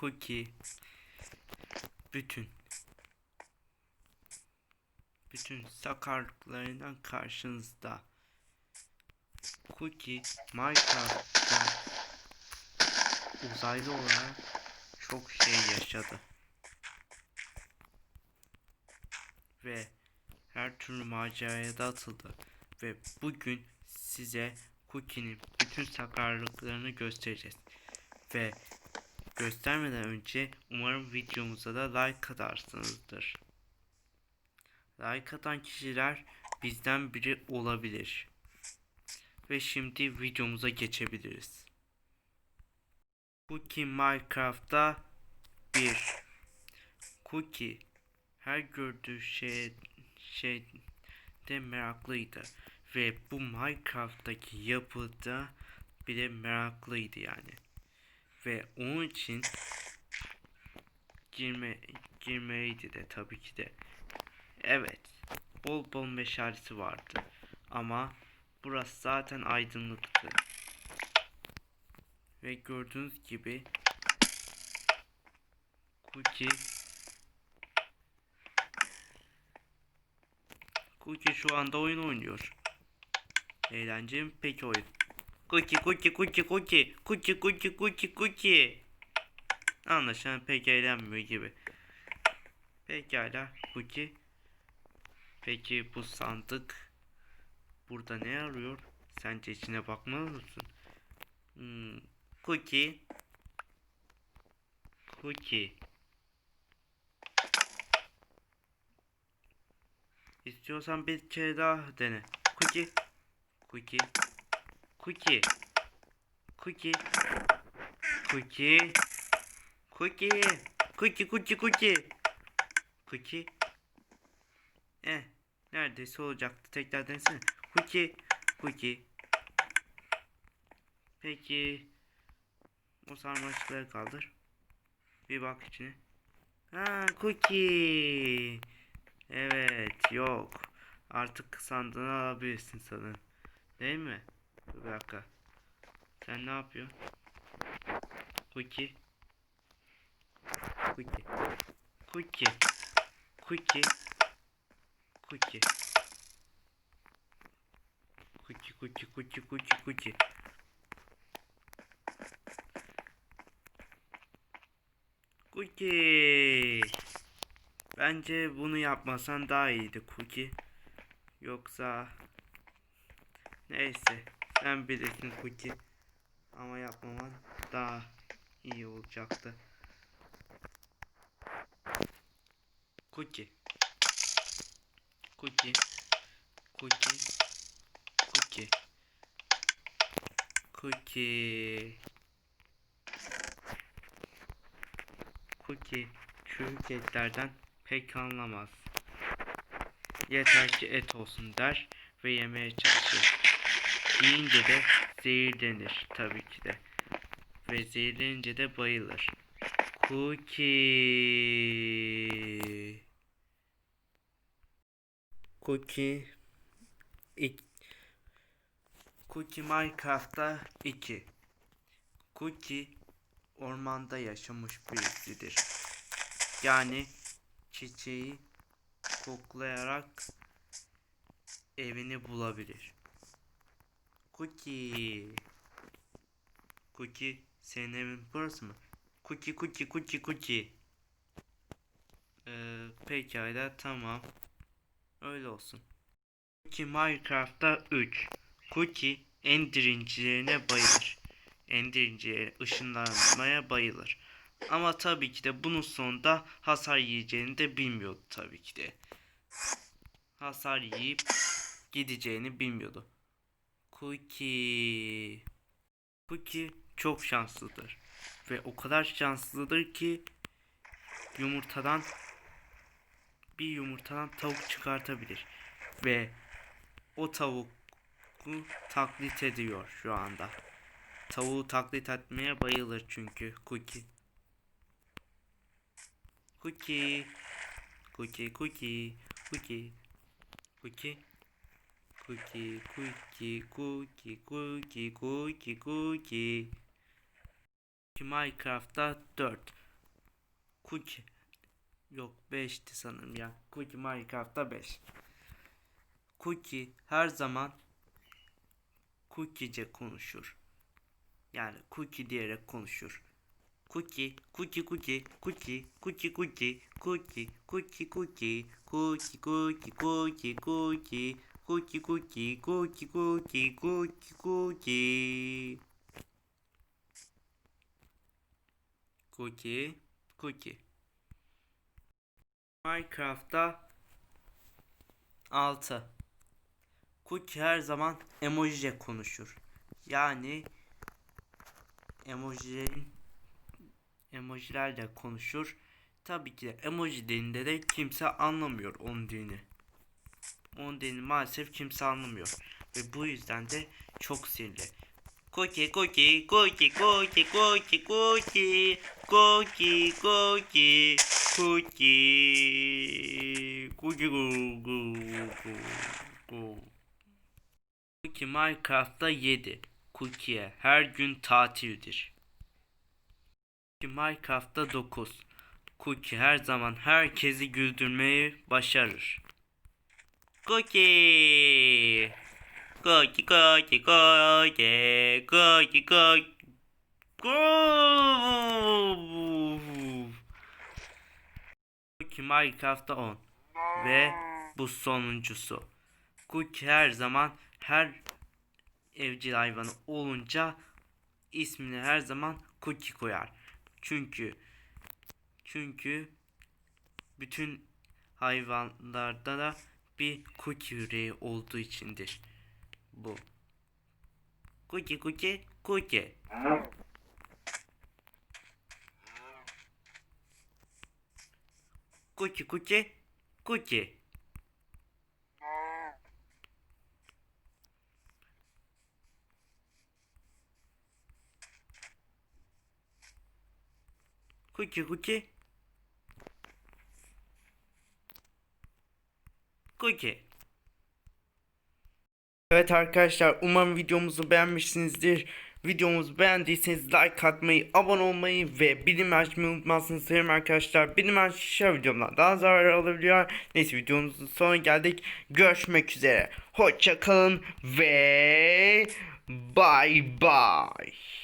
Cookie bütün bütün sakarlıklarından karşınızda. Cookie Minecraft'ta uzaylı olarak çok şey yaşadı. Ve her türlü maceraya da atıldı. Ve bugün size Cookie'nin bütün sakarlıklarını göstereceğiz. Ve göstermeden önce umarım videomuza da like atarsınızdır. Like atan kişiler bizden biri olabilir. Ve şimdi videomuza geçebiliriz. Cookie Minecraft'ta 1 Cookie her gördüğü şey şeyde meraklıydı ve bu Minecraft'taki yapıda bile meraklıydı yani. Ve onun için girme girmeliydi de tabii ki de. Evet. Bol bol meşalesi vardı. Ama burası zaten aydınlıktı. Ve gördüğünüz gibi Cookie Cookie şu anda oyun oynuyor. Eğlenceli peki oyun? Cookie cookie cookie cookie cookie cookie cookie cookie Anlaşılan pek eğlenmiyor gibi. Pekala Cookie. Peki bu sandık burada ne arıyor? Sence içine bakmalı mısın? Hmm. Cookie. Cookie. İstiyorsan bir kere daha dene. Cookie. Cookie. Cookie. Cookie. Cookie. Cookie. Cookie cookie cookie. Cookie. Eh. Neredeyse olacaktı. Tekrar denesene. Cookie. Cookie. Peki. O sarmaşıkları kaldır. Bir bak içine. Ha, cookie. Evet, yok. Artık sandığını alabilirsin sanırım. Değil mi? Bir dakika. Sen ne yapıyorsun? Cookie. Cookie. Cookie. Cookie. Cookie. Cookie, cookie, cookie, cookie, cookie. Cookie. Bence bunu yapmasan daha iyiydi Cookie. Yoksa neyse sen bilirsin Cookie. Ama yapmaman daha iyi olacaktı. Cookie. Cookie. Cookie. Cookie. Cookie. Cookie çürük etlerden pek anlamaz. Yeter ki et olsun der ve yemeye çalışır. Yiyince de zehirlenir tabii ki de. Ve zehirlenince de bayılır. Cookie. Cookie. İk. Cookie Minecraft'ta 2. Cookie ormanda yaşamış birisidir. Yani çiçeği koklayarak evini bulabilir. Cookie. Cookie senin evin burası mı? Cookie cookie cookie cookie. Ee, pekala tamam. Öyle olsun. Cookie Minecraft'ta 3. Cookie endirincilerine bayılır. Endirincileri ışınlanmaya bayılır. Ama tabii ki de bunun sonunda hasar yiyeceğini de bilmiyordu tabii ki de. Hasar yiyip gideceğini bilmiyordu. Cookie. Cookie çok şanslıdır. Ve o kadar şanslıdır ki yumurtadan bir yumurtadan tavuk çıkartabilir. Ve o tavuğu taklit ediyor şu anda. Tavuğu taklit etmeye bayılır çünkü Cookie. Cookie. Cookie, cookie, cookie. Cookie. Cookie, cookie, cookie, cookie, cookie, cookie. Minecraft'ta 4. Cookie. Yok 5'ti sanırım ya. Cookie Minecraft'ta 5. Cookie her zaman Cookie'ce konuşur. Yani cookie diyerek konuşur. Cookie, cookie, cookie, cookie, cookie, cookie, cookie, cookie, cookie, cookie, cookie, cookie, cookie, cookie, cookie, cookie, cookie, cookie, cookie. Cookie, cookie. Minecraft'ta 6. Cookie her zaman emoji'ye konuşur. Yani emojilerin emojilerle konuşur. Tabii ki de emoji dilinde de kimse anlamıyor onun dilini. Onun dilini maalesef kimse anlamıyor. Ve bu yüzden de çok sinirli. Cookie cookie cookie cookie cookie cookie cookie goo goo goo Cookie Minecraft'ta 7. Cookie'ye her gün tatildir. Cookie Minecraft'ta 9. Cookie her zaman herkesi güldürmeyi başarır. Cookie Cookie cookie cookie cookie cookie! Cookie Minecraft'ta 10 ve bu sonuncusu. Cookie her zaman her evcil hayvanı olunca ismini her zaman Cookie koyar. Çünkü çünkü bütün hayvanlarda da bir cookie yüreği olduğu içindir. Bu. Cookie cookie cookie. Cookie cookie cookie. Cookie cookie. Cookie. Evet arkadaşlar umarım videomuzu beğenmişsinizdir. Videomuzu beğendiyseniz like atmayı, abone olmayı ve bildirim açmayı unutmazsınız sevgili arkadaşlar. Bildirim açışa videomdan daha zarar alabiliyor. Neyse videomuzun sonuna geldik. Görüşmek üzere. Hoşça kalın ve bye bye.